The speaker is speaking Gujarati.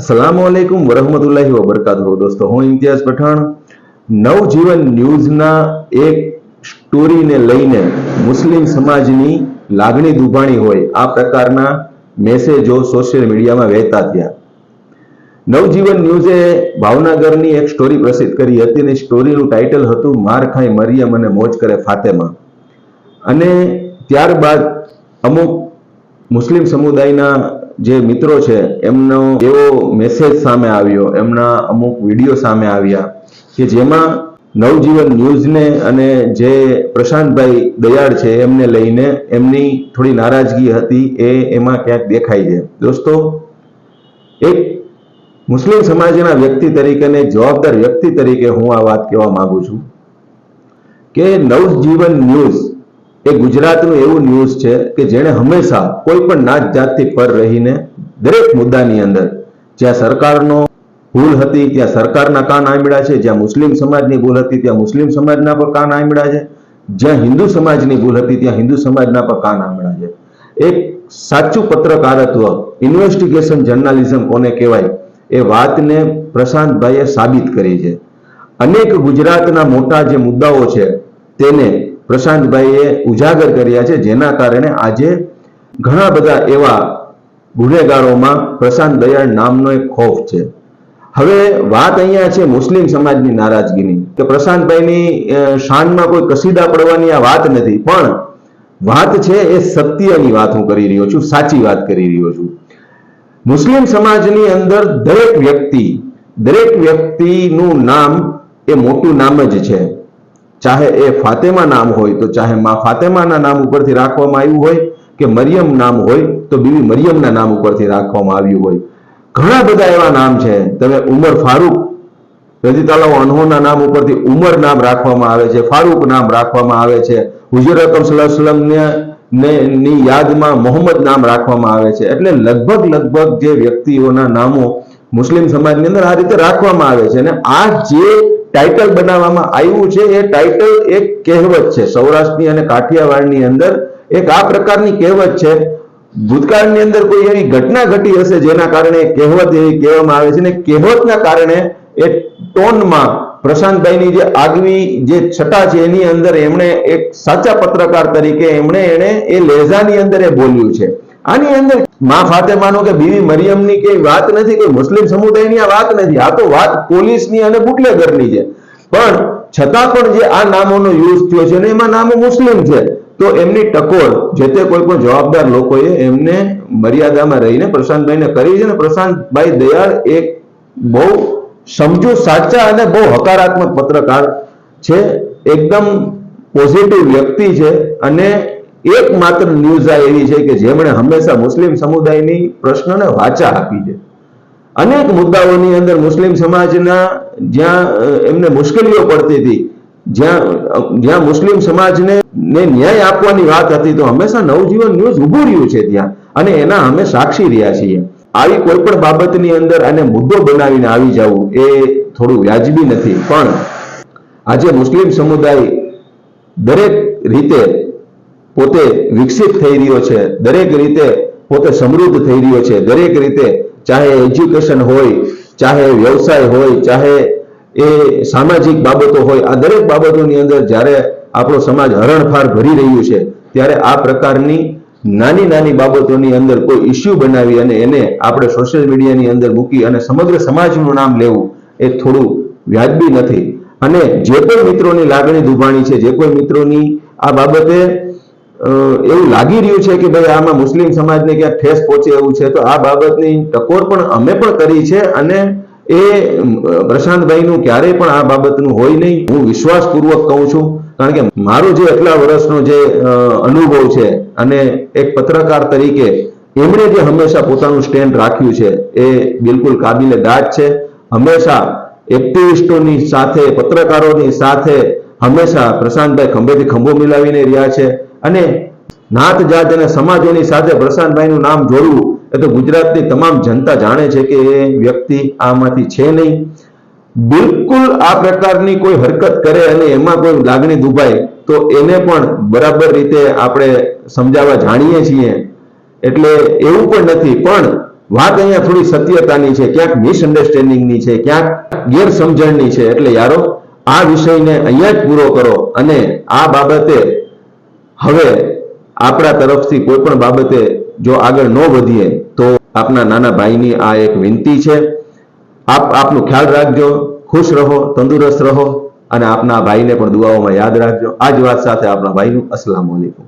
અસલામ વાલેકુમ વરહમતુલ્લાહી વબરકાતુહુ દોસ્તો, હું ઇમ્તિયાઝ પઠાણ. નવજીવન ન્યૂઝના એક સ્ટોરીને લઈને મુસ્લિમ સમાજની લાગણી દુભાણી હોય, આ પ્રકારના મેસેજો સોશિયલ મીડિયામાં વહેતા થયા. નવજીવન ન્યૂઝે ભાવનગરની એક સ્ટોરી પ્રસિદ્ધ કરી હતી અને સ્ટોરીનું ટાઇટલ હતું માર ખાઈ મરિયમ અને મોજ કરે ફાતેમા. અને ત્યારબાદ અમુક મુસ્લિમ સમુદાયના જે મિત્રો છે, એમનો એવો મેસેજ સામે આવ્યો, એમના અમુક વીડિયો સામે આવ્યા કે જેમાં નવજીવન ન્યૂઝને અને જે પ્રશાંતભાઈ દયાળ છે, એમને લઈને એમની થોડી નારાજગી હતી એ એમાં ક્યાંક દેખાય છે. દોસ્તો, એક મુસ્લિમ સમાજના વ્યક્તિ તરીકે અને જવાબદાર વ્યક્તિ તરીકે હું આ વાત કહેવા માંગુ છું કે નવજીવન ન્યૂઝ એ ગુજરાતનું એવું ન્યૂઝ છે કે જેણે હંમેશા કોઈ પણ નાત જાતથી પર રહીને દરેક મુદ્દાની અંદર જ્યાં સરકારનો ભૂલ હતી, ત્યાં સરકારના કાન આંબળ્યા છે, જ્યાં મુસ્લિમ સમાજની ભૂલ હતી, ત્યાં મુસ્લિમ સમાજના પર કાન આંબળ્યા છે, જ્યાં હિન્દુ સમાજની ભૂલ હતી, ત્યાં હિન્દુ સમાજના પર કાન આંબળ્યા છે. એક સાચું પત્રકારત્વ ઇન્વેસ્ટિગેશન જર્નાલિઝમ કોને કહેવાય, એ વાતને પ્રશાંતભાઈએ સાબિત કરી છે. અનેક ગુજરાતના મોટા જે મુદ્દાઓ છે, તેને પ્રશાંતભાઈએ ઉજાગર કર્યા છે, જેના કારણે આજે ઘણા બધા એવા ગુનેગારોમાં પ્રશાંત દયાળ નામનો એક ખોફ છે. હવે વાત અહીંયા છે મુસ્લિમ સમાજની નારાજગીની, કે પ્રશાંતભાઈની શાનમાં કોઈ કસીદા પડવાની આ વાત નથી, પણ વાત છે એ સત્યની વાત હું કરી રહ્યો છું, સાચી વાત કરી રહ્યો છું. મુસ્લિમ સમાજની અંદર દરેક વ્યક્તિ, દરેક વ્યક્તિનું નામ એ મોટું નામ જ છે. ચાહે એ ફાતેમા નામ હોય તો ચાહે મા ફાતેમાના નામ ઉપરથી રાખવામાં આવ્યું હોય કે મરિયમ નામ હોય તો બીવી મરિયમના નામ ઉપરથી રાખવામાં આવ્યું હોય. ઘણા બધા એવા નામ છે. તમે ઉમર ફારૂક રજીતાલા અનહોના નામ ઉપરથી ઉમર નામ રાખવામાં આવે છે, ફારૂક નામ રાખવામાં આવે છે. હુજુર અકમ ને- ની યાદમાં મોહમ્મદ નામ રાખવામાં આવે છે. એટલે લગભગ લગભગ જે વ્યક્તિઓના નામો મુસ્લિમ સમાજની અંદર આ રીતે રાખવામાં આવે છે. અને આ જે ટાઇટલ બનાવવામાં આવ્યું છે, એ ટાઇટલ એક કહેવત છે. સૌરાષ્ટ્રની અને કાઠિયાવાડની અંદર એક આ પ્રકારની કહેવત છે. ભૂતકાળની અંદર કોઈ એવી ઘટના ઘટી હશે જેના કારણે કહેવત એવી કહેવામાં આવે છે ને કહેવતના કારણે એ ટોનમાં પ્રશાંતભાઈની જે આગવી જે છટા છે એની અંદર એમણે એક સાચા પત્રકાર તરીકે એમણે એને એ લહેજાની અંદર એ બોલ્યું છે. આની અંદર મા ફાતેમાનો કે બીવી મરિયમની કે વાત નથી કે મુસ્લિમ સમુદાયની આ વાત નથી. આ તો વાત પોલીસની અને બુટલેગરની છે. પણ છતાં પણ જે આ નામોનો યુઝ થયો છે ને એમાં નામો મુસ્લિમ છે, તો એમની ટકોર જે તે કોઈ પણ જવાબદાર લોકોએ એમને મર્યાદામાં રહીને પ્રશાંતભાઈને કરી છે ને પ્રશાંતભાઈ દયાળ એક બહુ સમજુ, સાચા અને બહુ હકારાત્મક પત્રકાર છે, એકદમ પોઝિટિવ વ્યક્તિ છે અને એકમાત્ર ન્યૂઝ આ એવી છે કે જેમણે હંમેશા મુસ્લિમ સમુદાયની પ્રશ્નને વાચા આપી છે. અનેક મુદ્દાઓની અંદર મુસ્લિમ સમાજના જ્યાં એમને મુશ્કેલીઓ પડતી હતી, જ્યાં જ્યાં મુસ્લિમ સમાજને ન્યાય આપવાની વાત હતી, તો હંમેશા નવજીવન ન્યૂઝ ઉભું રહ્યું છે ત્યાં. અને એના અમે સાક્ષી રહ્યા છીએ. આવી કોઈ પણ બાબતની અંદર આને મુદ્દો બનાવીને આવી જવું એ થોડું વ્યાજબી નથી. પણ આજે મુસ્લિમ સમુદાય દરેક રીતે પોતે વિકસિત થઈ રહ્યો છે. દરેક રીતે પોતે સમૃદ્ધ થઈ રહ્યો છે. દરેક રીતે ચાહે એજ્યુકેશન હોય, ચાહે વ્યવસાય હોય, ચાહે એ સામાજિક બાબતો હોય, આ દરેક બાબતોની અંદર જ્યારે આપણો સમાજ હરણફાર ભરી રહ્યું છે, ત્યારે આ પ્રકારની નાની નાની બાબતોની અંદર કોઈ ઇસ્યુ બનાવી અને એને આપણે સોશિયલ મીડિયાની અંદર મૂકી અને સમગ્ર સમાજનું નામ લેવું, એ થોડું વ્યાજબી નથી. અને જે કોઈ મિત્રોની લાગણી દુભાણી છે, જે કોઈ મિત્રોની આ બાબતે એવું લાગી રહ્યું છે કે ભાઈ આમાં મુસ્લિમ સમાજને ક્યાંક ઠેસ પહોંચે એવું છે, તો આ બાબતની ટકોર પણ અમે પણ કરી છે અને એ પ્રશાંતભાઈનું ક્યારેય પણ આ બાબતનું હોય નહીં. હું વિશ્વાસપૂર્વક કહું છું, કારણ કે મારો જે એટલા વર્ષનો જે અનુભવ છે અને એક પત્રકાર તરીકે એમણે જે હંમેશા પોતાનું સ્ટેન્ડ રાખ્યું છે, એ બિલકુલ કાબિલે દાદ છે. હંમેશા એક્ટિવિસ્ટોની સાથે, પત્રકારોની સાથે હંમેશા પ્રશાંતભાઈ ખંભેથી ખંભો મિલાવીને રહ્યા છે. અને નાત જાત અને સમાજની સાથે પ્રશાંતભાઈનું નામ જોડવું એ તો ગુજરાતની તમામ જનતા જાણે છે કે એ વ્યક્તિ આમાંથી છે નહીં. બિલકુલ આ પ્રકારની કોઈ હરકત કરે અને એમાં કોઈ લાગણી દુભાય તો એને પણ બરાબર રીતે આપણે સમજાવવા જાણીએ છીએ. એટલે એવું પણ નથી, પણ વાત અહીંયા થોડી સત્યતાની છે, ક્યાંક મિસઅન્ડરસ્ટેન્ડિંગની છે, ક્યાંક ગેરસમજણની છે. એટલે યારો, આ વિષયને અહીંયા જ પૂરો કરો અને આ બાબતે હવે આપણા તરફથી કોઈ પણ બાબતે જો આગળ ન વધીએ, તો આપના નાના ભાઈની આ એક વિનંતી છે. આપ આપનું ખ્યાલ રાખજો, ખુશ રહો, તંદુરસ્ત રહો અને આપના ભાઈને પણ દુઆઓમાં યાદ રાખજો. આ જ વાત સાથે આપણા ભાઈનું અસલામ વાલેકુમ